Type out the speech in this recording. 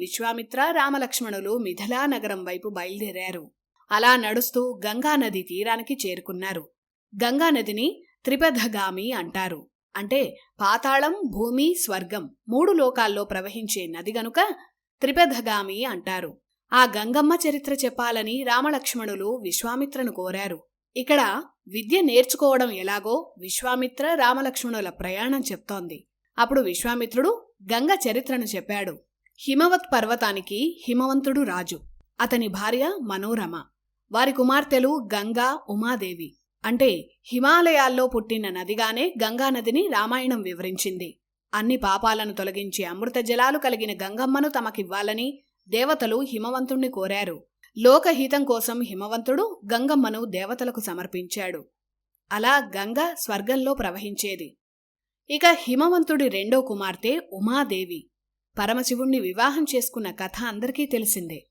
విశ్వామిత్ర రామలక్ష్మణులు మిథిలానగరం వైపు బయలుదేరారు. అలా నడుస్తూ గంగానది తీరానికి చేరుకున్నారు. గంగానదిని త్రిపథగామి అంటారు. అంటే పాతాళం భూమి స్వర్గం మూడు లోకాల్లో ప్రవహించే నది గనుక త్రిపథగామి అంటారు. ఆ గంగమ్మ చరిత్ర చెప్పాలని రామలక్ష్మణులు విశ్వామిత్రను కోరారు. ఇక్కడ విద్య నేర్చుకోవడం ఎలాగో విశ్వామిత్ర రామలక్ష్మణుల ప్రయాణం చెప్తోంది. అప్పుడు విశ్వామిత్రుడు గంగ చరిత్రను చెప్పాడు. హిమవత్ పర్వతానికి హిమవంతుడు రాజు. అతని భార్య మనోరమ. వారి కుమార్తెలు గంగా ఉమాదేవి. అంటే హిమాలయాల్లో పుట్టిన నదిగానే గంగానదిని రామాయణం వివరించింది. అన్ని పాపాలను తొలగించే అమృత జలాలు కలిగిన గంగమ్మను తమకివ్వాలని దేవతలు హిమవంతుణ్ణి కోరారు. లోకహితం కోసం హిమవంతుడు గంగమ్మను దేవతలకు సమర్పించాడు. అలా గంగ స్వర్గంలో ప్రవహించేది. ఇక హిమవంతుడి రెండో కుమార్తె ఉమాదేవి. పరమశివుణ్ణి వివాహం చేసుకున్న కథ అందరికీ తెలిసిందే.